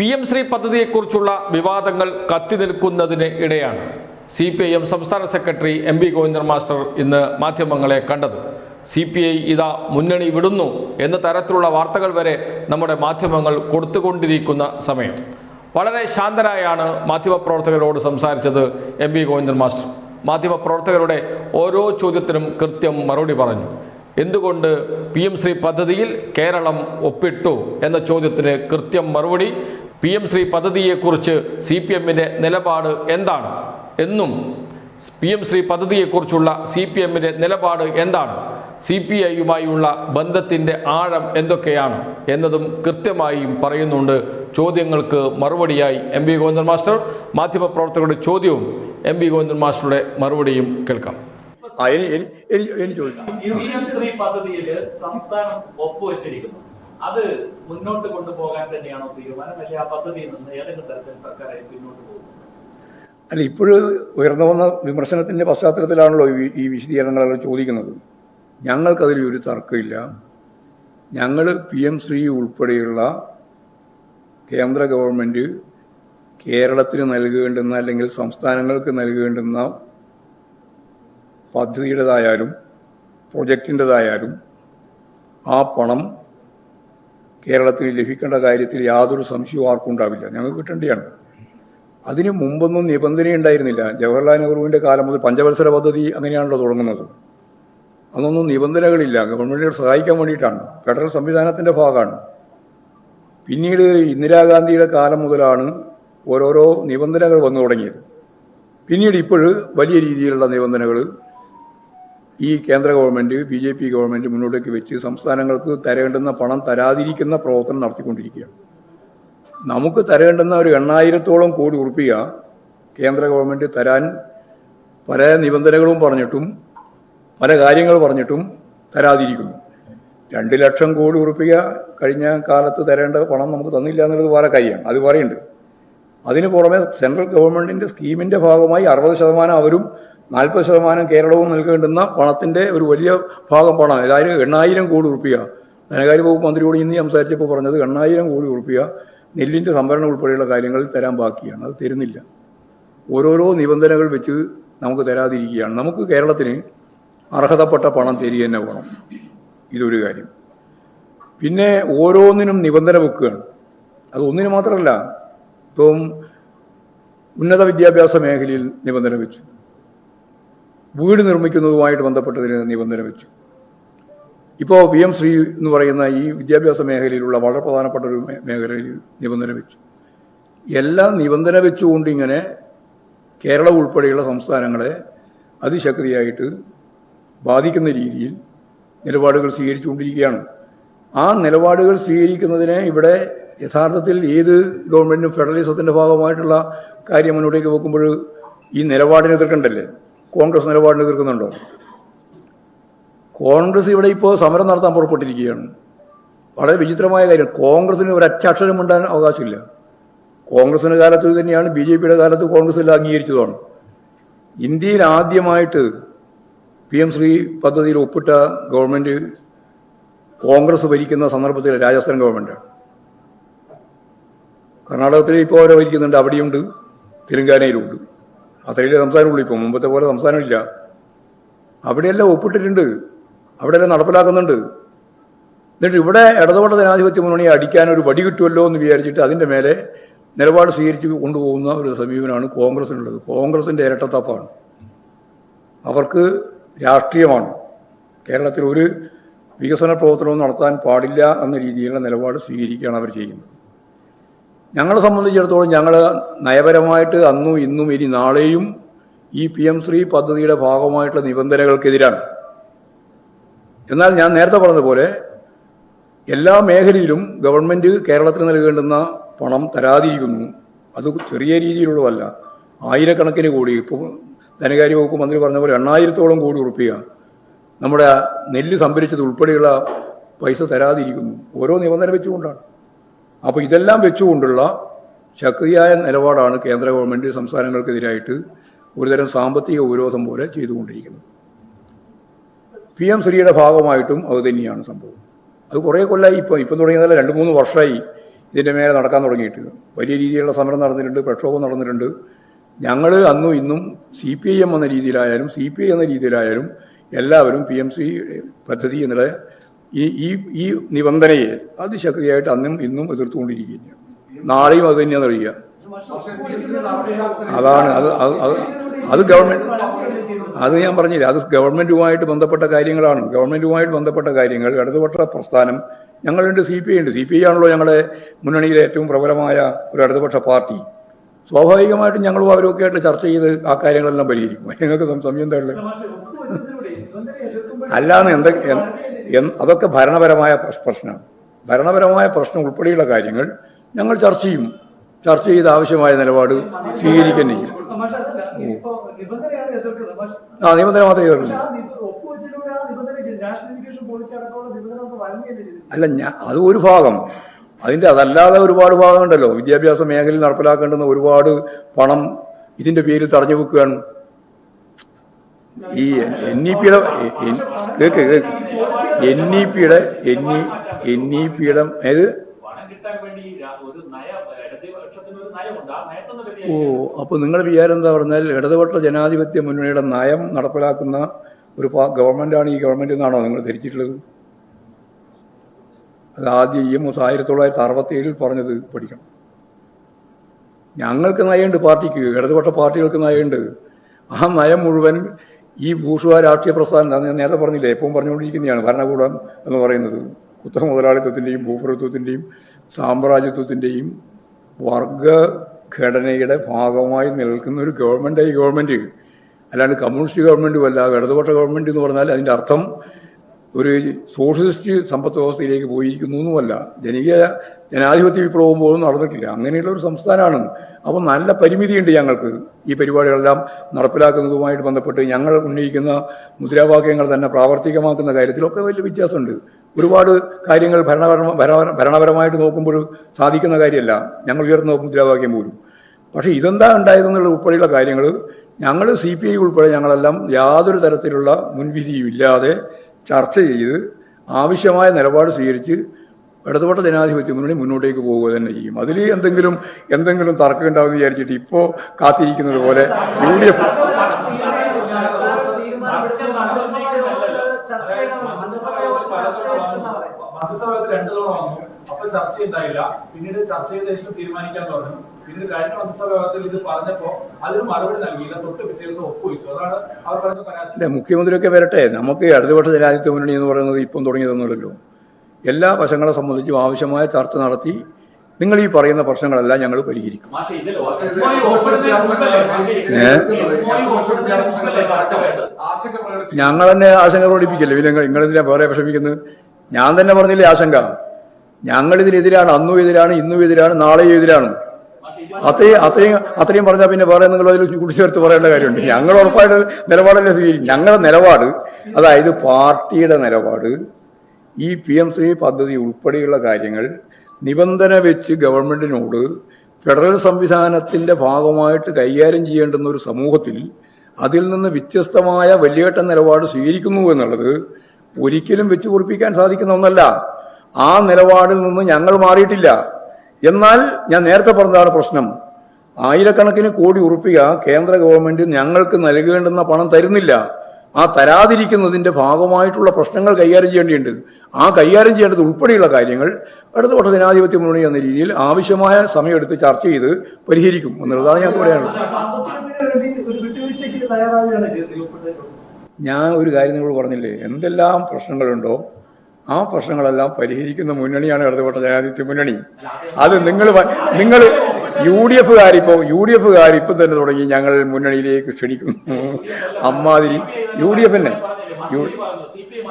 P M Shri പദ്ധതിയെക്കുറിച്ചുള്ള വിവാദങ്ങൾ കത്തി നിൽക്കുന്നതിന് ഇടെയാണ്. സി പി ഐ എം സംസ്ഥാന secretary M V Govindan master ഇന്ന് മാധ്യമങ്ങളെ കണ്ടത്. സി പി ഐ ഇതാ മുന്നണി വിടുന്നു എന്ന തരത്തിലുള്ള വാർത്തകൾ വരെ നമ്മുടെ മാധ്യമങ്ങൾ കൊടുത്തുകൊണ്ടിരിക്കുന്ന സമയം. വളരെ ശാന്തരായാണ് മാധ്യമപ്രവർത്തകരോട് സംസാരിച്ചത് എം വി ഗോവിന്ദൻ മാസ്റ്റർ. മാധ്യമപ്രവർത്തകരുടെ ഓരോ ചോദ്യത്തിനും കൃത്യം മറുപടി പറഞ്ഞു. എന്തുകൊണ്ട് പി എം ശ്രീ പദ്ധതിയിൽ കേരളം ഒപ്പിട്ടു എന്ന ചോദ്യത്തിന് കൃത്യം മറുപടി? പി എം ശ്രീ പദ്ധതിയെക്കുറിച്ച് സി പി എമ്മിന്റെ നിലപാട് എന്താണ്? എന്നും പി എം ശ്രീ പദ്ധതിയെക്കുറിച്ചുള്ള സി പി എമ്മിന്റെ നിലപാട് എന്താണ്? സി പി ഐയുമായുള്ള ബന്ധത്തിന്റെ ആഴം എന്തൊക്കെയാണ് എന്നതും കൃത്യമായും പറയുന്നുണ്ട്. ചോദ്യങ്ങൾക്ക് മറുപടിയായി എം വി ഗോവിന്ദൻ മാസ്റ്റർ. മാധ്യമപ്രവർത്തകരുടെ ചോദ്യവും എം വി ഗോവിന്ദൻ മാസ്റ്ററുടെ മറുപടിയും കേൾക്കാം. ആ ഇനി ഇനി ഇനി- ചോദിച്ചു ശ്രീ പദ്ധതിയിൽ സംസ്ഥാനം ഒപ്പുവെച്ചിരിക്കുന്നു. അത് മുന്നോട്ട് കൊണ്ടുപോകാൻ തന്നെയാണോ തീരുമാനം അല്ലെങ്കിൽ ആ പദ്ധതിയിൽ നിന്ന് ഏതെങ്കിലും തരത്തിൽ സർക്കാർ പിന്നോട്ട് പോകും. അല്ല ഇപ്പോഴും ഉയർന്നു വന്ന വിമർശനത്തിന്റെ പശ്ചാത്തലത്തിലാണല്ലോ ഈ- ഈ വിശദീകരണങ്ങളെല്ലാം ചോദിക്കുന്നത്. ഞങ്ങൾക്കതിൽ ഒരു തർക്കമില്ല. ഞങ്ങൾ പി എം ശ്രീ ഉൾപ്പെടെയുള്ള കേന്ദ്ര ഗവൺമെന്റ് കേരളത്തിന് നൽകേണ്ടുന്ന അല്ലെങ്കിൽ സംസ്ഥാനങ്ങൾക്ക് നൽകേണ്ടുന്ന പദ്ധതിയുടേതായാലും പ്രൊജക്റ്റിന്റെതായാലും ആ പണം കേരളത്തിൽ ലഭിക്കേണ്ട കാര്യത്തിൽ യാതൊരു സംശയവും ആർക്കും ഉണ്ടാവില്ല. ഞങ്ങൾക്ക് കിട്ടേണ്ടിയാണ് അതിന് മുമ്പൊന്നും നിബന്ധനയുണ്ടായിരുന്നില്ല. ജവഹർലാൽ നെഹ്റുവിന്റെ കാലം മുതൽ പഞ്ചവത്സര പദ്ധതി അങ്ങനെയാണല്ലോ തുടങ്ങുന്നത്. അതൊന്നും നിബന്ധനകളില്ല. ഗവൺമെന്റിനെ സഹായിക്കാൻ വേണ്ടിയിട്ടാണ്. ഫെഡറൽ സംവിധാനത്തിന്റെ ഭാഗമാണ്. പിന്നീട് ഇന്ദിരാഗാന്ധിയുടെ കാലം മുതലാണ് ഓരോരോ നിബന്ധനകൾ വന്നു തുടങ്ങിയത്. പിന്നീട് ഇപ്പോൾ വലിയ രീതിയിലുള്ള നിബന്ധനകൾ ഈ കേന്ദ്ര government B J P government മുന്നോട്ടേക്ക് വെച്ച് സംസ്ഥാനങ്ങൾക്ക് തരേണ്ടുന്ന പണം തരാതിരിക്കുന്ന പ്രവർത്തനം നടത്തിക്കൊണ്ടിരിക്കുകയാണ്. നമുക്ക് തരേണ്ടുന്ന ഒരു എണ്ണായിരത്തോളം കോടി ഉറുപ്പിക കേന്ദ്ര ഗവൺമെന്റ് തരാൻ പല നിബന്ധനകളും പറഞ്ഞിട്ടും പല കാര്യങ്ങൾ പറഞ്ഞിട്ടും തരാതിരിക്കുന്നു. രണ്ട് ലക്ഷം കോടി ഉറുപ്പിക കഴിഞ്ഞ കാലത്ത് തരേണ്ട പണം നമുക്ക് തന്നില്ല എന്നുള്ളത് വേറെ കാര്യമാണ്. അത് പറയുന്നുണ്ട്. അതിന് പുറമെ സെൻട്രൽ ഗവൺമെന്റിന്റെ സ്കീമിന്റെ ഭാഗമായി അറുപത് ശതമാനം അവരും നാൽപ്പത് ശതമാനം കേരളവും നൽകേണ്ടുന്ന പണത്തിന്റെ ഒരു വലിയ ഭാഗം പണം അതായത് എണ്ണായിരം കോടി ഉറുപ്പിക. ധനകാര്യ വകുപ്പ് മന്ത്രിയോട് ഇന്ന് സംസാരിച്ചപ്പോൾ പറഞ്ഞത് എണ്ണായിരം കോടി ഉറുപ്പിക നെല്ലിന്റെ സംഭരണം ഉൾപ്പെടെയുള്ള കാര്യങ്ങളിൽ തരാൻ ബാക്കിയാണ്. അത് തരുന്നില്ല. ഓരോരോ നിബന്ധനകൾ വെച്ച് നമുക്ക് തരാതിരിക്കുകയാണ്. നമുക്ക് കേരളത്തിന് അർഹതപ്പെട്ട പണം തരിക തന്നെ വേണം ഇതൊരു കാര്യം. പിന്നെ ഓരോന്നിനും നിബന്ധന വെക്കുകയാണ്. അത് ഒന്നിന് മാത്രമല്ല ഇപ്പം ഉന്നത വിദ്യാഭ്യാസ മേഖലയിൽ നിബന്ധന വെച്ചു. വീട് നിർമ്മിക്കുന്നതുമായിട്ട് ബന്ധപ്പെട്ടതിന് നിബന്ധന വെച്ചു ഇപ്പോൾ പി എം ശ്രീ എന്ന് പറയുന്ന ഈ വിദ്യാഭ്യാസ മേഖലയിലുള്ള വളരെ പ്രധാനപ്പെട്ട ഒരു മേഖലയിൽ നിബന്ധന വെച്ചു എല്ലാം നിബന്ധന വെച്ചുകൊണ്ട് ഇങ്ങനെ കേരളം ഉൾപ്പെടെയുള്ള സംസ്ഥാനങ്ങളെ അതിശക്തിയായിട്ട് ബാധിക്കുന്ന രീതിയിൽ നിലപാടുകൾ സ്വീകരിച്ചുകൊണ്ടിരിക്കുകയാണ്. ആ നിലപാടുകൾ സ്വീകരിക്കുന്നതിനെ ഇവിടെ യഥാർത്ഥത്തിൽ ഏത് ഗവൺമെന്റും ഫെഡറലിസത്തിന്റെ ഭാഗമായിട്ടുള്ള കാര്യം മുന്നോട്ടേക്ക് വെക്കുമ്പോൾ ഈ നിലപാടിനെ എതിർക്കണ്ടല്ലേ? കോൺഗ്രസ് നിലപാടിനെ എതിർക്കുന്നുണ്ടോ? കോൺഗ്രസ് ഇവിടെ ഇപ്പോൾ സമരം നടത്താൻ പുറപ്പെട്ടിരിക്കുകയാണ്. വളരെ വിചിത്രമായ കാര്യം. കോൺഗ്രസിന് ഒരു അക്ഷരം ഉണ്ടാൻ അവകാശമില്ല. കോൺഗ്രസിന്റെ കാലത്ത് തന്നെയാണ്. ബി ജെ പിയുടെ കാലത്ത് കോൺഗ്രസ് എല്ലാം അംഗീകരിച്ചതാണ്. ഇന്ത്യയിൽ ആദ്യമായിട്ട് പി എം ശ്രീ പദ്ധതിയിൽ ഒപ്പിട്ട ഗവൺമെന്റ് കോൺഗ്രസ് ഭരിക്കുന്ന സന്ദർഭത്തിൽ രാജസ്ഥാൻ ഗവൺമെന്റ്. കർണാടകത്തിൽ ഇപ്പോൾ അവരെ ഭരിക്കുന്നുണ്ട്. അവിടെയുണ്ട്. തെലങ്കാനയിലുണ്ട്. അത്രയിലെ സംസ്ഥാനമുള്ളൂ ഇപ്പോൾ മുമ്പത്തെ പോലെ സംസ്ഥാനമില്ല അവിടെയെല്ലാം ഒപ്പിട്ടിട്ടുണ്ട്. അവിടെയെല്ലാം നടപ്പിലാക്കുന്നുണ്ട്. എന്നിട്ട് ഇവിടെ ഇടതുപെട്ട ജനാധിപത്യ മുന്നണിയെ അടിക്കാൻ ഒരു വടി കിട്ടുമല്ലോ എന്ന് വിചാരിച്ചിട്ട് അതിന്റെ മേലെ നിലപാട് സ്വീകരിച്ച് കൊണ്ടുപോകുന്ന ഒരു സമീപനമാണ് കോൺഗ്രസിനുള്ളത്. കോൺഗ്രസിന്റെ ഇരട്ടത്തപ്പാണ്. അവർക്ക് രാഷ്ട്രീയമാണ്. കേരളത്തിൽ ഒരു വികസന പ്രവർത്തനവും നടത്താൻ പാടില്ല എന്ന രീതിയിലുള്ള നിലപാട് സ്വീകരിക്കുകയാണ് അവർ ചെയ്യുന്നത്. ഞങ്ങളെ സംബന്ധിച്ചിടത്തോളം ഞങ്ങൾ നയപരമായിട്ട് അന്നും ഇന്നും ഇനി നാളെയും ഈ പി എം ശ്രീ പദ്ധതിയുടെ ഭാഗമായിട്ടുള്ള നിബന്ധനകൾക്കെതിരാണ്. എന്നാൽ ഞാൻ നേരത്തെ പറഞ്ഞതുപോലെ എല്ലാ മേഖലയിലും ഗവൺമെന്റ് കേരളത്തിന് നൽകേണ്ടുന്ന പണം തരാതിരിക്കുന്നു. അത് ചെറിയ രീതിയിലുള്ളതല്ല. ആയിരക്കണക്കിന് കോടി. ഇപ്പോൾ ധനകാര്യ വകുപ്പ് മന്ത്രി പറഞ്ഞ പോലെ എണ്ണായിരത്തോളം കോടി ഉറപ്പിക്കുക നമ്മുടെ നെല്ല് സംഭരിച്ചത് ഉൾപ്പെടെയുള്ള പൈസ തരാതിരിക്കുന്നു. ഓരോ നിബന്ധന വെച്ചുകൊണ്ടാണ്. അപ്പോൾ ഇതെല്ലാം വെച്ചുകൊണ്ടുള്ള ശക്തിയായ നിലപാടാണ് കേന്ദ്ര ഗവൺമെന്റ് സംസ്ഥാനങ്ങൾക്കെതിരായിട്ട് ഒരുതരം സാമ്പത്തിക ഉപരോധം പോലെ ചെയ്തുകൊണ്ടിരിക്കുന്നത്. പി എം ശ്രീയുടെ ഭാഗമായിട്ടും അത് തന്നെയാണ് സംഭവം. അത് കുറേ കൊല്ലമായി ഇപ്പോൾ ഇപ്പം തുടങ്ങിയതല്ല രണ്ട് മൂന്ന് വർഷമായി ഇതിന്റെ മേലെ നടക്കാൻ തുടങ്ങിയിട്ട്. വലിയ രീതിയിലുള്ള സമരം നടന്നിട്ടുണ്ട് പ്രക്ഷോഭം നടന്നിട്ടുണ്ട്. ഞങ്ങൾ അന്നും ഇന്നും സി പി ഐ എം എന്ന രീതിയിലായാലും സി പി ഐ എന്ന രീതിയിലായാലും എല്ലാവരും പി എം സി പദ്ധതി എന്നുള്ള ഈ ഈ ഈ നിബന്ധനയെ അതിശക്തിയായിട്ട് അന്നും ഇന്നും എതിർത്തുകൊണ്ടിരിക്കുകയാണ് നാളെയും അത് തന്നെയാണ് അറിയുക. അതാണ് അത് അത് ഗവൺമെന്റ് അത് ഞാൻ പറഞ്ഞില്ല. അത് ഗവൺമെന്റുമായിട്ട് ബന്ധപ്പെട്ട കാര്യങ്ങളാണ്. ഗവൺമെന്റുമായിട്ട് ബന്ധപ്പെട്ട കാര്യങ്ങൾ. ഇടതുപക്ഷ പ്രസ്ഥാനം ഞങ്ങളുണ്ട് സി പി ഐ ഉണ്ട്. സി പി ഐ ആണല്ലോ ഞങ്ങളുടെ മുന്നണിയിലെ ഏറ്റവും പ്രബലമായ ഒരു ഇടതുപക്ഷ പാർട്ടി. സ്വാഭാവികമായിട്ടും ഞങ്ങളും അവരൊക്കെ ആയിട്ട് ചർച്ച ചെയ്ത് ആ കാര്യങ്ങളെല്ലാം പരിഹരിക്കും. ഞങ്ങൾക്ക് സംശയം സമയം അല്ലാന്ന് എന്തൊക്കെ അതൊക്കെ ഭരണപരമായ പ്രശ്നമാണ്. ഭരണപരമായ പ്രശ്നം ഉൾപ്പെടെയുള്ള കാര്യങ്ങൾ ഞങ്ങൾ ചർച്ച ചെയ്യും. ചർച്ച ചെയ്ത് ആവശ്യമായ നിലപാട് സ്വീകരിക്കുന്നു ചെയ്യും. ആ നിബന്ധന മാത്രമേ വഴങ്ങിയല്ലേ അല്ല ഞാൻ അത് ഒരു ഭാഗം. അതിന്റെ അതല്ലാതെ ഒരുപാട് ഭാഗമുണ്ടല്ലോ. വിദ്യാഭ്യാസ മേഖലയിൽ നടപ്പിലാക്കേണ്ടുന്ന ഒരുപാട് പണം ഇതിന്റെ പേരിൽ തടഞ്ഞു വെക്കുകയാണ്. ഈ എൻ ഇ പിയുടെ കേക്ക് കേക്ക്. എൻ ഇ പിയുടെ എൻ ഇ എൻ ഇ പിയുടെ ഏത്? ഓ അപ്പോൾ നിങ്ങളുടെ വിചാരം എന്താ പറഞ്ഞാൽ ഇടതുപക്ഷ ജനാധിപത്യ മുന്നണിയുടെ നയം നടപ്പിലാക്കുന്ന ഒരു ഗവൺമെന്റ് ഗവൺമെന്റാണ് ഈ ഗവൺമെന്റ് എന്നാണോ നിങ്ങൾ ധരിച്ചിട്ടുള്ളത്? അത് ആദ്യം ഇ എം എസ് ആയിരത്തി തൊള്ളായിരത്തി അറുപത്തി ഏഴിൽ പറഞ്ഞത് പഠിക്കണം. ഞങ്ങൾക്ക് നയമുണ്ട് പാർട്ടിക്ക് ഇടതുപക്ഷ പാർട്ടികൾക്ക് നയമുണ്ട്. ആ നയം മുഴുവൻ ഈ ഭൂഷുവ രാഷ്ട്രീയ പ്രസ്ഥാനം ഞാൻ നേരത്തെ പറഞ്ഞില്ലേ എപ്പോഴും പറഞ്ഞുകൊണ്ടിരിക്കുന്നതാണ് ഭരണകൂടം എന്ന് പറയുന്നത്. കുത്തക മുതലാളിത്വത്തിന്റെയും ഭൂപ്രഭുത്വത്തിന്റെയും സാമ്രാജ്യത്വത്തിന്റെയും വർഗഘടനയുടെ ഭാഗമായി നിൽക്കുന്ന ഒരു ഗവൺമെന്റ് ഈ ഗവൺമെന്റ് അല്ലാണ്ട് കമ്മ്യൂണിസ്റ്റ് ഗവൺമെന്റും അല്ല ഇടതുപക്ഷ ഗവൺമെന്റ് എന്ന് പറഞ്ഞാൽ അതിന്റെ അർത്ഥം ഒരു സോഷ്യലിസ്റ്റ് സമ്പദ് വ്യവസ്ഥയിലേക്ക് പോയിരിക്കുന്നു എന്നുമല്ല ജനകീയ ജനാധിപത്യ വിപ്ലവം പോലും നടന്നിട്ടില്ല. അങ്ങനെയുള്ള ഒരു സംസ്ഥാനമാണ്. അപ്പം നല്ല പരിമിതിയുണ്ട് ഞങ്ങൾക്ക്. ഈ പരിപാടികളെല്ലാം നടപ്പിലാക്കുന്നതുമായിട്ട് ബന്ധപ്പെട്ട് ഞങ്ങൾ ഉന്നയിക്കുന്ന മുദ്രാവാക്യങ്ങൾ തന്നെ പ്രാവർത്തികമാക്കുന്ന കാര്യത്തിലൊക്കെ വലിയ വ്യത്യാസമുണ്ട്. ഒരുപാട് കാര്യങ്ങൾ ഭരണപരമ ഭരണ- ഭരണപരമായിട്ട് നോക്കുമ്പോൾ സാധിക്കുന്ന കാര്യമല്ല. ഞങ്ങൾ ഉയർന്ന മുദ്രാവാക്യം പോലും. പക്ഷേ ഇതെന്താ ഉണ്ടായതെന്നുള്ള ഉൾപ്പെടെയുള്ള കാര്യങ്ങൾ ഞങ്ങൾ സി പി ഐ ഉൾപ്പെടെ ഞങ്ങളെല്ലാം യാതൊരു തരത്തിലുള്ള മുൻവിധിയും ഇല്ലാതെ ചർച്ച ചെയ്ത് ആവശ്യമായ നിലപാട് സ്വീകരിച്ച് ഇടതുപക്ഷ ജനാധിപത്യ മുന്നണി മുന്നോട്ടേക്ക് പോവുക തന്നെ ചെയ്യും. അതിൽ എന്തെങ്കിലും എന്തെങ്കിലും തർക്കം ഉണ്ടാവും വിചാരിച്ചിട്ട് ഇപ്പോൾ കാത്തിരിക്കുന്നത് പോലെ യു ഡി എഫ്. മന്ത്രിസഭയിൽ രണ്ടു തവണ വന്നു അപ്പൊ ചർച്ച ഉണ്ടായില്ല പിന്നീട് ചർച്ച ചെയ്ത ശേഷം തീരുമാനിക്കാൻ പറഞ്ഞു. പിന്നീട് കഴിഞ്ഞ മന്ത്രിസഭ യോഗത്തിൽ ഇത് പറഞ്ഞപ്പോ അതിന് മറുപടി നൽകിയില്ല. തൊട്ട് പിറ്റേ ദിവസം ഒപ്പുവെച്ചു. അതാണ് അവർ പറഞ്ഞ പരാതി. അല്ല മുഖ്യമന്ത്രിയൊക്കെ വരട്ടെ. നമുക്ക് ഇടതുപക്ഷ ജനാധിപത്യ മുന്നണി എന്ന് പറയുന്നത് ഇപ്പം തുടങ്ങിയതൊന്നുമല്ലല്ലോ. എല്ലാ വശങ്ങളെ സംബന്ധിച്ചും ആവശ്യമായ ചർച്ച നടത്തി നിങ്ങൾ ഈ പറയുന്ന പ്രശ്നങ്ങളെല്ലാം ഞങ്ങൾ പരിഹരിക്കും. ഞങ്ങൾ തന്നെ ആശങ്ക പ്രകടിപ്പിക്കില്ല? പിന്നെ നിങ്ങൾ നിങ്ങളെന്തിനാ വേറെ വിഷമിക്കുന്നത്? ഞാൻ തന്നെ പറഞ്ഞില്ലേ ആശങ്ക. ഞങ്ങളിതിനെതിരാണ് അന്നും എതിരാണ് ഇന്നും എതിരാണ് നാളെയും എതിരാണ്. അത്രയും അത്രയും അത്രയും പറഞ്ഞാൽ പിന്നെ വേറെ നിങ്ങൾ അതിൽ കൂട്ടിച്ചേർത്ത് പറയേണ്ട കാര്യമുണ്ട്. ഞങ്ങൾ ഉറപ്പായിട്ട് നിലപാടല്ലേ സ്വീകരിക്കും. ഞങ്ങളുടെ നിലപാട് അതായത് പാർട്ടിയുടെ നിലപാട് ഈ പി എം ശ്രീ പദ്ധതി ഉൾപ്പെടെയുള്ള കാര്യങ്ങൾ നിബന്ധന വെച്ച് ഗവൺമെന്റിനോട് ഫെഡറൽ സംവിധാനത്തിന്റെ ഭാഗമായിട്ട് കൈകാര്യം ചെയ്യേണ്ടുന്ന ഒരു സമൂഹത്തിൽ അതിൽ നിന്ന് വ്യത്യസ്തമായ വലിയേട്ട നിലപാട് സ്വീകരിക്കുന്നു എന്നുള്ളത് ഒരിക്കലും വെച്ച് കുറിപ്പിക്കാൻ സാധിക്കുന്ന ഒന്നല്ല. ആ നിലപാടിൽ നിന്ന് ഞങ്ങൾ മാറിയിട്ടില്ല. എന്നാൽ ഞാൻ നേരത്തെ പറഞ്ഞതാണ് പ്രശ്നം. ആയിരക്കണക്കിന് കോടി ഉറുപ്പിക കേന്ദ്ര ഗവൺമെന്റ് ഞങ്ങൾക്ക് നൽകേണ്ടുന്ന പണം തരുന്നില്ല. ആ തരാതിരിക്കുന്നതിന്റെ ഭാഗമായിട്ടുള്ള പ്രശ്നങ്ങൾ കൈകാര്യം ചെയ്യേണ്ടിയുണ്ട്. ആ കൈകാര്യം ചെയ്യേണ്ടത് ഉൾപ്പെടെയുള്ള കാര്യങ്ങൾ ഇടതുപക്ഷ ജനാധിപത്യ മുന്നണി എന്ന രീതിയിൽ ആവശ്യമായ സമയമെടുത്ത് ചർച്ച ചെയ്ത് പരിഹരിക്കും എന്നുള്ളതാണ് ഞാൻ പറയാനുള്ളത് ഞാൻ ഒരു കാര്യം നിങ്ങൾ പറഞ്ഞില്ലേ? എന്തെല്ലാം പ്രശ്നങ്ങളുണ്ടോ? ആ പ്രശ്നങ്ങളെല്ലാം പരിഹരിക്കുന്ന മുന്നണിയാണ് ഇടതുപക്ഷ ജനാധിപത്യ മുന്നണി. അത് നിങ്ങൾ നിങ്ങൾ യു ഡി എഫുകാരിപ്പോ യു ഡി എഫുകാരിപ്പം തന്നെ തുടങ്ങി ഞങ്ങൾ മുന്നണിയിലേക്ക് ക്ഷണിക്കുന്നു. അമ്മാതിരി യു ഡി എഫിനെ തന്നെ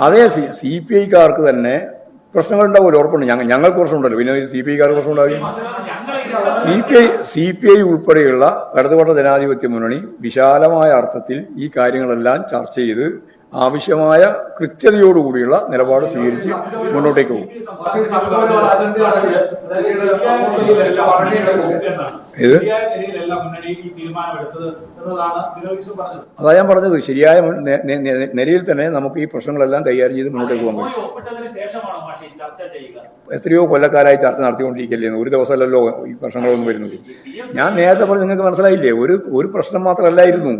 അതേ സി സി പി ഐക്കാർക്ക് തന്നെ പ്രശ്നങ്ങൾ ഉണ്ടാവുമല്ലോ ഉറപ്പുണ്ട്. ഞങ്ങൾ ഞങ്ങൾക്ക് പ്രശ്നമുണ്ടല്ലോ. പിന്നെ സി പി ഐക്കാർക്ക് പ്രശ്നം ഉണ്ടാവില്ല C P I C P I ഉൾപ്പെടെയുള്ള ഇടതുപക്ഷ ജനാധിപത്യ മുന്നണി വിശാലമായ അർത്ഥത്തിൽ ഈ കാര്യങ്ങളെല്ലാം ചർച്ച ചെയ്ത് ആവശ്യമായ കൃത്യതയോടുകൂടിയുള്ള നിലപാട് സ്വീകരിച്ച് മുന്നോട്ടേക്ക് പോകും. ഇത്? അതാ ഞാൻ പറഞ്ഞത്. ശരിയായ നിലയിൽ തന്നെ നമുക്ക് ഈ പ്രശ്നങ്ങളെല്ലാം കൈകാര്യം ചെയ്ത് മുന്നോട്ടേക്ക് പോകാൻ ചെയ്യുക എത്രയോ കൊല്ലക്കാരായി ചർച്ച നടത്തിക്കൊണ്ടിരിക്കല്ലേ ഒരു ദിവസമല്ലല്ലോ ഈ പ്രശ്നങ്ങളൊന്നും വരുന്നത്. ഞാൻ നേരത്തെ പറഞ്ഞ് നിങ്ങൾക്ക് മനസ്സിലായില്ലേ? ഒരു ഒരു പ്രശ്നം മാത്രമല്ലായിരുന്നു.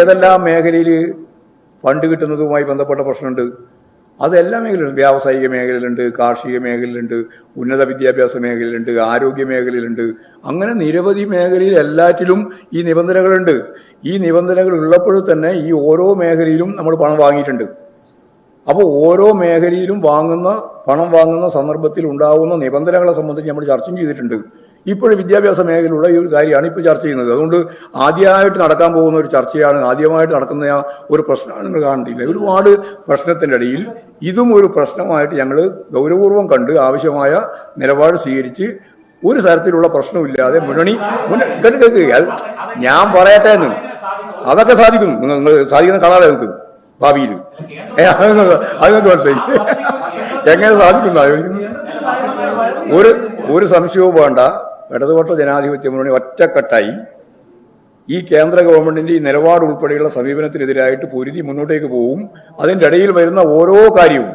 ഏതെല്ലാം മേഖലയിൽ ഫണ്ട് കിട്ടുന്നതുമായി ബന്ധപ്പെട്ട പ്രശ്നമുണ്ട്. അതെല്ലാ മേഖലയിലുണ്ട്. വ്യാവസായിക മേഖലയിലുണ്ട് കാർഷിക മേഖലയിലുണ്ട് ഉന്നത വിദ്യാഭ്യാസ മേഖലയിലുണ്ട് ആരോഗ്യ മേഖലയിലുണ്ട്. അങ്ങനെ നിരവധി മേഖലയിൽ എല്ലാറ്റിലും ഈ നിബന്ധനകളുണ്ട്. ഈ നിബന്ധനകൾ ഉള്ളപ്പോൾ തന്നെ ഈ ഓരോ മേഖലയിലും നമ്മൾ പണം വാങ്ങിയിട്ടുണ്ട്. അപ്പോൾ ഓരോ മേഖലയിലും വാങ്ങുന്ന പണം വാങ്ങുന്ന സന്ദർഭത്തിൽ ഉണ്ടാകുന്ന നിബന്ധനകളെ സംബന്ധിച്ച് നമ്മൾ ചർച്ചയും ചെയ്തിട്ടുണ്ട്. ഇപ്പോഴും വിദ്യാഭ്യാസ മേഖലയിലുള്ള ഈ ഒരു കാര്യമാണ് ഇപ്പോൾ ചർച്ച ചെയ്യുന്നത്. അതുകൊണ്ട് ആദ്യമായിട്ട് നടക്കാൻ പോകുന്ന ഒരു ചർച്ചയാണ് ആദ്യമായിട്ട് നടക്കുന്ന ഒരു പ്രശ്നമാണ് നിങ്ങൾ കാണേണ്ടിയില്ല ഒരുപാട് പ്രശ്നത്തിന്റെ ഇടയിൽ ഇതും ഒരു പ്രശ്നമായിട്ട് ഞങ്ങൾ ഗൗരവപൂർവം കണ്ട് ആവശ്യമായ നിലപാട് സ്വീകരിച്ച് ഒരു തരത്തിലുള്ള പ്രശ്നമില്ലാതെ മുന്നണി മുന്നണി കേൾക്ക് കേൾക്ക് അത് ഞാൻ പറയട്ടെ എന്ന്. അതൊക്കെ സാധിക്കും നിങ്ങൾ നിങ്ങൾ സാധിക്കുന്ന കാണാതെ നിങ്ങൾക്ക്? ഭാവിയിൽ. അതിനൊക്കെ മനസ്സിലായി. എങ്ങനെ സാധിക്കുന്നു ഒരു ഒരു സംശയവും വേണ്ട. ഇടതുപക്ഷ ജനാധിപത്യ മുന്നണി ഒറ്റക്കെട്ടായി ഈ കേന്ദ്ര ഗവൺമെന്റിന്റെ ഈ നിലപാട് ഉൾപ്പെടെയുള്ള സമീപനത്തിനെതിരായിട്ട് പൊരുതി മുന്നോട്ടേക്ക് പോവും. അതിന്റെ ഇടയിൽ വരുന്ന ഓരോ കാര്യവും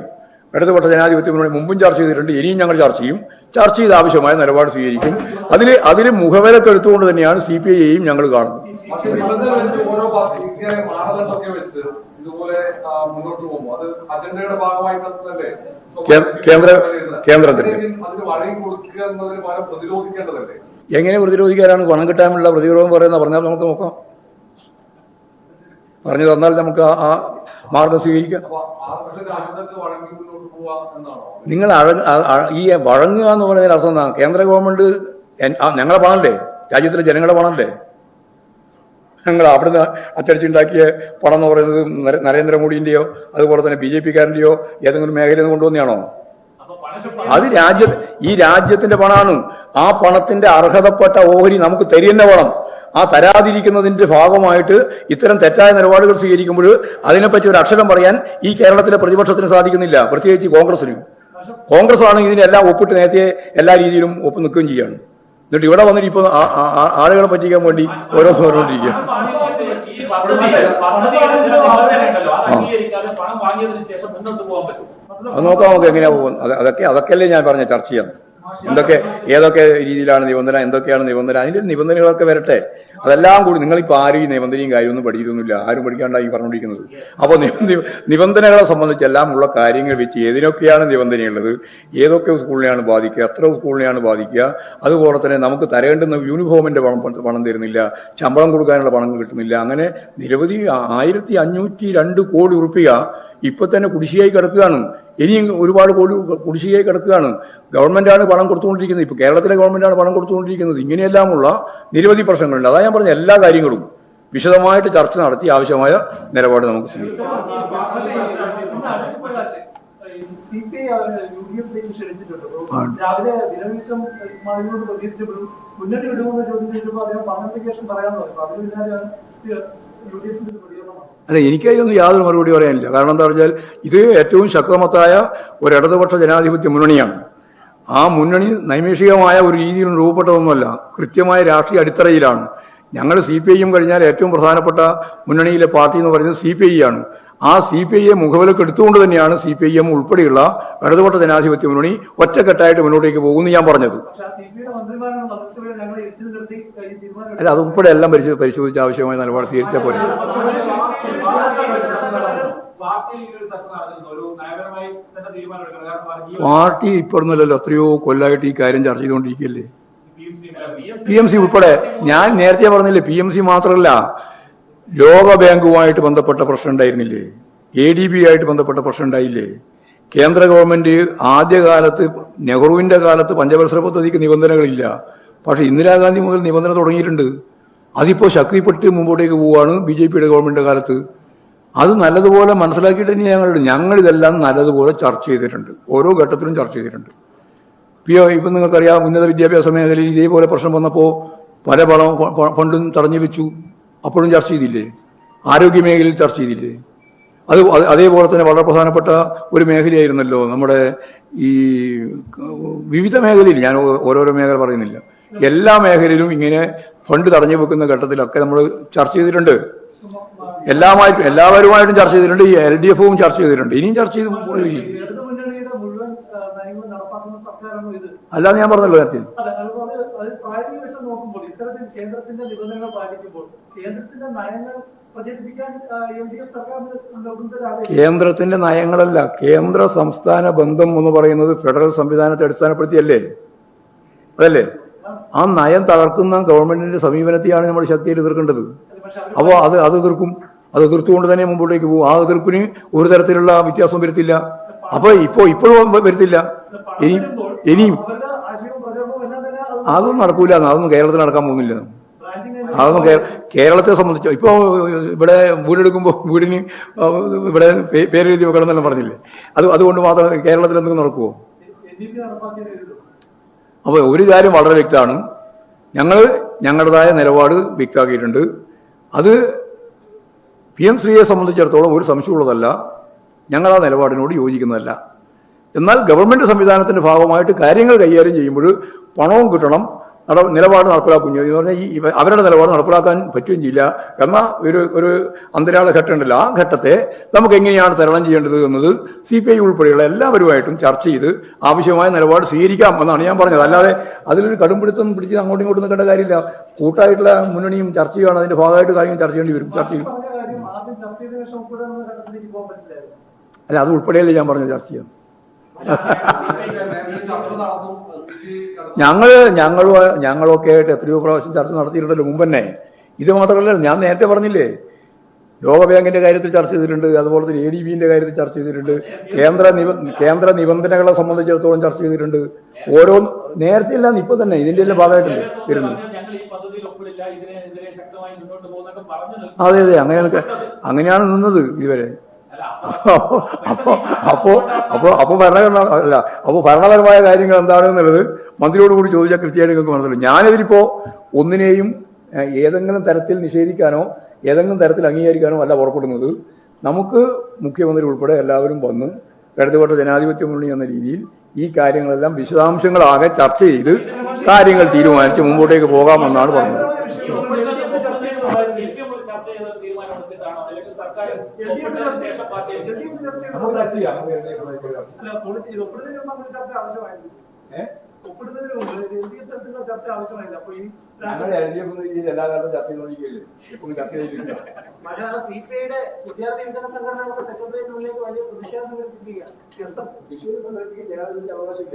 ഇടതുപക്ഷ ജനാധിപത്യ മുന്നണി മുമ്പും ചർച്ച ചെയ്തിട്ടുണ്ട് ഇനിയും ഞങ്ങൾ ചർച്ച ചെയ്യും. ചർച്ച ചെയ്ത് ആവശ്യമായ നിലപാട് സ്വീകരിക്കും. അതിൽ അതിൽ മുഖവിലക്ക് എടുത്തുകൊണ്ട് തന്നെയാണ് സി പി ഐയെയും ഞങ്ങൾ കാണുന്നത്. കേന്ദ്ര- കേന്ദ്രത്തിന്റെ. എങ്ങനെ പ്രതിരോധിക്കാനാണ് പണം കിട്ടാനുള്ള പ്രതിരോധം പറയുന്ന പറഞ്ഞാൽ നമുക്ക് നോക്കാം. പറഞ്ഞു തന്നാൽ നമുക്ക് ആ- മാർഗം സ്വീകരിക്കാം. നിങ്ങൾ ഈ വഴങ്ങുക എന്ന് പറയുന്നതിന് അർത്ഥം എന്താ? കേന്ദ്ര ഗവൺമെന്റ് ഞങ്ങളെ പണല്ലേ രാജ്യത്തിലെ ജനങ്ങളെ പണല്ലേ ഞങ്ങൾ അവിടുന്ന് അച്ചടിച്ചുണ്ടാക്കിയ പണം എന്ന് പറയുന്നത് നര- നരേന്ദ്രമോദിന്റെയോ അതുപോലെ തന്നെ ബി ജെ പിക്കാരന്റെയോ ഏതെങ്കിലും മേഖലയിൽ നിന്ന് കൊണ്ടുവന്നെയാണോ? അത് രാജ്യ ഈ രാജ്യത്തിന്റെ പണമാണ് ആ പണത്തിന്റെ അർഹതപ്പെട്ട ഓഹരി നമുക്ക് തരിയെന്നെ വേണം. ആ തരാതിരിക്കുന്നതിന്റെ ഭാഗമായിട്ട് ഇത്തരം തെറ്റായ നിലപാടുകൾ സ്വീകരിക്കുമ്പോൾ അതിനെപ്പറ്റി ഒരു അക്ഷരം പറയാൻ ഈ കേരളത്തിലെ പ്രതിപക്ഷത്തിന് സാധിക്കുന്നില്ല. പ്രത്യേകിച്ച് കോൺഗ്രസിന്. കോൺഗ്രസ് ആണ് ഇതിനെല്ലാം ഒപ്പിട്ട് നേരത്തെ എല്ലാ രീതിയിലും ഒപ്പ് നിൽക്കുകയും ചെയ്യാണ്. എന്നിട്ട് ഇവിടെ വന്നിട്ട് ഇപ്പോൾ ആളുകളെ പറ്റിക്കാൻ വേണ്ടി ഓരോ സ്വരോണ്ടിരിക്കുകയാണ് പറഞ്ഞുകൊണ്ടിരിക്കുക അത് നോക്കാം നമുക്ക് എങ്ങനെയാ പോകുന്നത്. അതൊക്കെ അതൊക്കെയല്ലേ ഞാൻ പറഞ്ഞ ചർച്ച ചെയ്യാം എന്തൊക്കെ ഏതൊക്കെ രീതിയിലാണ് നിബന്ധന എന്തൊക്കെയാണ് നിബന്ധന? അതിന്റെ നിബന്ധനകളൊക്കെ വരട്ടെ. അതെല്ലാം കൂടി നിങ്ങളിപ്പോൾ ആരും ഈ നിബന്ധനയും കാര്യമൊന്നും പഠിക്കുന്നില്ല ആരും പഠിക്കാണ്ടായി പറഞ്ഞുകൊണ്ടിരിക്കുന്നത്. അപ്പോൾ നിബന്ധനകളെ സംബന്ധിച്ചെല്ലാം ഉള്ള കാര്യങ്ങൾ വെച്ച് ഏതിനൊക്കെയാണ് നിബന്ധനയുള്ളത്? ഏതൊക്കെ സ്കൂളിനെയാണ് ബാധിക്കുക? എത്ര സ്കൂളിനെയാണ് ബാധിക്കുക? അതുപോലെ തന്നെ നമുക്ക് തരേണ്ടുന്ന യൂണിഫോമിന്റെ പണം പണം തരുന്നില്ല. ശമ്പളം കൊടുക്കാനുള്ള പണം കിട്ടുന്നില്ല. അങ്ങനെ നിരവധി ആയിരത്തി അഞ്ഞൂറ്റി രണ്ട് കോടി ഉറുപ്പിക ഇപ്പൊ തന്നെ കുടിശ്ശിയായി കിടക്കുകയാണ്. ഇനിയും ഒരുപാട് കോടി കുടിശ്ശികയായി കിടക്കുകയാണ്. ഗവൺമെന്റാണ് പണം കൊടുത്തുകൊണ്ടിരിക്കുന്നത്. ഇപ്പൊ കേരളത്തിലെ ഗവൺമെന്റാണ് പണം കൊടുത്തുകൊണ്ടിരിക്കുന്നത്. ഇങ്ങനെയെല്ലാമുള്ള നിരവധി പ്രശ്നങ്ങളുണ്ട്. അതാ ഞാൻ പറഞ്ഞ എല്ലാ കാര്യങ്ങളും വിശദമായിട്ട് ചർച്ച നടത്തി ആവശ്യമായ നിലപാട് നമുക്ക് സ്വീകരിക്കാം. രാവിലെ വിടുമെന്ന് ചോദ്യം അദ്ദേഹം പറഞ്ഞു അതിന് പിന്നാലെയാണ് യു ഡി എഫിന്റെ അല്ല എനിക്കതിനൊന്നും യാതൊരു മറുപടി പറയാനില്ല. കാരണം എന്താ പറഞ്ഞാൽ ഇത് ഏറ്റവും ശക്തമത്തായ ഒരു ഇടതുപക്ഷ ജനാധിപത്യ മുന്നണിയാണ്. ആ മുന്നണി നൈമേഷികമായ ഒരു രീതിയിലും രൂപപ്പെട്ടതൊന്നുമല്ല. കൃത്യമായ രാഷ്ട്രീയ അടിത്തറയിലാണ്. ഞങ്ങൾ സി പി ഐയും കഴിഞ്ഞാൽ ഏറ്റവും പ്രധാനപ്പെട്ട മുന്നണിയിലെ പാർട്ടി എന്ന് പറയുന്നത് സി പി ഐ ആണ്. ആ സി പി ഐ എം മുഖവിലക്ക് എടുത്തുകൊണ്ട് തന്നെയാണ് സി പി ഐ എം ഉൾപ്പെടെയുള്ള ഇടതുപക്ഷ ജനാധിപത്യ മുന്നണി ഒറ്റക്കെട്ടായിട്ട് മുന്നോട്ടേക്ക് പോകുമെന്ന് ഞാൻ പറഞ്ഞത് അല്ല അത് ഉൾപ്പെടെ എല്ലാം പരിശോ- പരിശോധിച്ച് ആവശ്യമായ നിലപാട് സ്വീകരിച്ചാൽ പോലെ പാർട്ടി ഇപ്പോഴൊന്നുമല്ലല്ലോ എത്രയോ കൊല്ലമായിട്ട് ഈ കാര്യം ചർച്ച ചെയ്തുകൊണ്ടിരിക്കുകയല്ലേ P M C P M C ഉൾപ്പെടെ ഞാൻ നേരത്തെ പറഞ്ഞില്ലേ പി എം സി മാത്രമല്ല ലോക ബാങ്കുമായിട്ട് ബന്ധപ്പെട്ട പ്രശ്നം ഉണ്ടായിരുന്നില്ലേ? എ ഡി ബി ആയിട്ട് ബന്ധപ്പെട്ട പ്രശ്നം ഉണ്ടായില്ലേ? കേന്ദ്ര ഗവൺമെന്റ് ആദ്യകാലത്ത് നെഹ്റുവിന്റെ കാലത്ത് പഞ്ചവത്സര പദ്ധതിക്ക് നിബന്ധനകളില്ല. പക്ഷെ ഇന്ദിരാഗാന്ധി മുതൽ നിബന്ധന തുടങ്ങിയിട്ടുണ്ട്. അതിപ്പോ ശക്തിപ്പെട്ട് മുമ്പോട്ടേക്ക് പോവുകയാണ് ബി ജെ പിയുടെ ഗവൺമെന്റിന്റെ കാലത്ത്. അത് നല്ലതുപോലെ മനസ്സിലാക്കിയിട്ട് തന്നെ ഞങ്ങൾ ഞങ്ങൾ ഇതെല്ലാം നല്ലതുപോലെ ചർച്ച ചെയ്തിട്ടുണ്ട്. ഓരോ ഘട്ടത്തിലും ചർച്ച ചെയ്തിട്ടുണ്ട്. ഇപ്പോൾ ഇപ്പം നിങ്ങൾക്കറിയാം ഉന്നത വിദ്യാഭ്യാസ മേഖലയിൽ ഇതേപോലെ പ്രശ്നം വന്നപ്പോൾ പല പണം ഫണ്ടും തടഞ്ഞു വെച്ചു. അപ്പോഴും ചർച്ച ചെയ്തില്ലേ? ആരോഗ്യ മേഖലയിൽ ചർച്ച ചെയ്തില്ലേ? അത് അത് അതേപോലെ തന്നെ വളരെ പ്രധാനപ്പെട്ട ഒരു മേഖലയായിരുന്നല്ലോ നമ്മുടെ ഈ വിവിധ മേഖലയിൽ ഞാൻ ഓരോരോ മേഖല പറയുന്നില്ല. എല്ലാ മേഖലയിലും ഇങ്ങനെ ഫണ്ട് തടഞ്ഞു വെക്കുന്ന ഘട്ടത്തിലൊക്കെ നമ്മൾ ചർച്ച ചെയ്തിട്ടുണ്ട്. എല്ലാമായിട്ടും എല്ലാവരുമായിട്ടും ചർച്ച ചെയ്തിട്ടുണ്ട്. ഈ എൽ ഡി എഫും ചർച്ച ചെയ്തിട്ടുണ്ട്. ഇനിയും ചർച്ച ചെയ്ത് അല്ലാതെ ഞാൻ പറഞ്ഞല്ലോ നേരത്തെ. നോക്കുമ്പോൾ ഇത്തരത്തിൽ കേന്ദ്രത്തിന്റെ നിബന്ധനകൾ പാലിക്കുമ്പോൾ കേന്ദ്രത്തിന്റെ നയങ്ങൾ കേന്ദ്രത്തിന്റെ നയങ്ങളല്ല കേന്ദ്ര സംസ്ഥാന ബന്ധം എന്ന് പറയുന്നത് ഫെഡറൽ സംവിധാനത്തെ അടിസ്ഥാനപ്പെടുത്തിയല്ലേ? അതല്ലേ? ആ നയം തകർക്കുന്ന ഗവൺമെന്റിന്റെ സമീപനത്തെയാണ് നമ്മൾ ശക്തിയിൽ എതിർക്കേണ്ടത്. അപ്പോ അപ്പോൾ അത് അത് എതിർക്കും. അത് എതിർത്തുകൊണ്ട് തന്നെ മുമ്പോട്ടേക്ക് പോകും. ആ എതിർപ്പിന് ഒരു തരത്തിലുള്ള വ്യത്യാസം വരുത്തില്ല. അപ്പൊ ഇപ്പോ ഇപ്പോഴും വരുത്തില്ല. ഇനിയും ഇനിയും അതൊന്നും നടക്കൂല. അതൊന്നും കേരളത്തിൽ നടക്കാൻ പോകുന്നില്ല. അതൊന്നും കേരളത്തെ സംബന്ധിച്ചോ ഇപ്പൊ ഇവിടെ വീടെടുക്കുമ്പോൾ വീടിന് ഇവിടെ പേരെഴുതി വെക്കണമെന്നെല്ലാം പറഞ്ഞില്ലേ? അത് അതുകൊണ്ട് മാത്രം കേരളത്തിൽ എന്തെങ്കിലും നടക്കുമോ അപ്പോൾ ഒരു കാര്യം വളരെ വ്യക്തമാണ്. ഞങ്ങൾ ഞങ്ങളുടേതായ നിലപാട് വ്യക്തമാക്കിയിട്ടുണ്ട്. അത് പി എം ശ്രീയെ സംബന്ധിച്ചിടത്തോളം ഒരു സംശയമുള്ളതല്ല. ഞങ്ങൾ ആ നിലപാടിനോട് യോജിക്കുന്നതല്ല. എന്നാൽ ഗവൺമെന്റ് സംവിധാനത്തിന്റെ ഭാഗമായിട്ട് കാര്യങ്ങൾ കൈകാര്യം ചെയ്യുമ്പോൾ പണവും കിട്ടണം നട നിലപാട് നടപ്പിലാക്കുകയും എന്ന് പറഞ്ഞാൽ ഈ അവരുടെ നിലപാട് നടപ്പിലാക്കാൻ പറ്റുകയും ചെയ്യില്ല. എന്ന ഒരു ഒരു അന്തരാള ഘട്ടമുണ്ടല്ലോ ആ ഘട്ടത്തെ നമുക്ക് എങ്ങനെയാണ് തരണം ചെയ്യേണ്ടത് എന്നത് സി പി ഐ ഉൾപ്പെടെയുള്ള എല്ലാവരുമായിട്ടും ചർച്ച ചെയ്ത് ആവശ്യമായ നിലപാട് സ്വീകരിക്കാം എന്നാണ് ഞാൻ പറഞ്ഞത്. അല്ലാതെ അതിലൊരു കടുംപിടുത്തം പിടിച്ച് അങ്ങോട്ടും ഇങ്ങോട്ടും നിൽക്കേണ്ട കാര്യമില്ല. കൂട്ടായിട്ടുള്ള മുന്നണിയും ചർച്ച ചെയ്യണം. അതിന്റെ ഭാഗമായിട്ട് കാര്യങ്ങൾ ചർച്ച ചെയ്യേണ്ടി വരും. ചർച്ച ചെയ്യും. അല്ല അത് ഉൾപ്പെടെയല്ലേ ഞാൻ പറഞ്ഞത് ചർച്ച ചെയ്യാം ഞങ്ങൾ ഞങ്ങൾ ഞങ്ങളൊക്കെ ആയിട്ട് എത്രയോ പ്രാവശ്യം ചർച്ച നടത്തിയിട്ടുണ്ടല്ലോ മുമ്പ് തന്നെ ഇത് മാത്രമല്ല ഞാൻ നേരത്തെ പറഞ്ഞില്ലേ ലോകബാങ്കിന്റെ കാര്യത്തിൽ ചർച്ച ചെയ്തിട്ടുണ്ട് അതുപോലെ തന്നെ എ ഡി ബിന്റെ കാര്യത്തിൽ ചർച്ച ചെയ്തിട്ടുണ്ട് കേന്ദ്ര നിബ കേന്ദ്ര നിബന്ധനകളെ സംബന്ധിച്ചിടത്തോളം ചർച്ച ചെയ്തിട്ടുണ്ട്. ഓരോ നേരത്തെ ഇല്ലാന്ന് ഇപ്പൊ തന്നെ ഇതിന്റെ എല്ലാം ഭാഗമായിട്ടുണ്ട് വരുന്നു. ഞങ്ങൾ ഈ പദ്ധതിയിൽ ഒപ്പിടില്ല ഇതിനെതിരെ ശക്തമായി മുന്നോട്ട് പോകുന്നൊക്കെ പറഞ്ഞു നിൽക്കും. അതെ അതെ അങ്ങനെ അങ്ങനെയാണ് നിന്നത് ഇതുവരെ. അപ്പൊ അപ്പോ അപ്പോ അപ്പോ ഭരണഘടന അല്ല അപ്പോ ഭരണപരമായ കാര്യങ്ങൾ എന്താണെന്നുള്ളത് മന്ത്രിയോട് കൂടി ചോദിച്ചാൽ കൃത്യമായിട്ട് നിങ്ങൾക്ക് മനസ്സിലാവും. ഞാനിതിലിപ്പോ ഒന്നിനെയും ഏതെങ്കിലും തരത്തിൽ നിഷേധിക്കാനോ ഏതെങ്കിലും തരത്തിൽ അംഗീകരിക്കാനോ അല്ല പുറപ്പെടുന്നത്. നമുക്ക് മുഖ്യമന്ത്രി ഉൾപ്പെടെ എല്ലാവരും വന്ന് ഇടതുപെട്ട ജനാധിപത്യ മുന്നണി എന്ന രീതിയിൽ ഈ കാര്യങ്ങളെല്ലാം വിശദാംശങ്ങളാകെ ചർച്ച ചെയ്ത് കാര്യങ്ങൾ തീരുമാനിച്ച് മുമ്പോട്ടേക്ക് പോകാമെന്നാണ് പറഞ്ഞത് സിപിഎം ഒരു ചർച്ച ചെയ്ത തീരുമാനം എടുത്തിട്ടാണോ അല്ലെങ്കിൽ സർക്കാർ ഒപ്പിട്ടതിന് ശേഷം പാർട്ടി എൽ ഡി എഫ് ചർച്ച ചെയ്ത നമുക്ക് ചർച്ച ചെയ്യാം ചർച്ച ആവശ്യമായിരുന്നു ഒപ്പിടുന്നതിന് മുമ്പ് എൽ ഡി എഫ് തരത്തിലുള്ള ചർച്ച ആവശ്യമായില്ല അപ്പൊ ഈ എല്ലാ കാലത്തും ചർച്ച ചെയ്തുകൊണ്ടിരിക്കുകയല്ലേ ഇപ്പം ചർച്ച ചെയ്തിട്ടില്ല മലയാള സി പി ഐയുടെ വിദ്യാർത്ഥി വികസന സംഘടനകളുടെ സെക്രട്ടേറിയറ്റിനുള്ളിലേക്ക് വലിയ പ്രതിഷേധം സംഘടിപ്പിക്കുക അവകാശം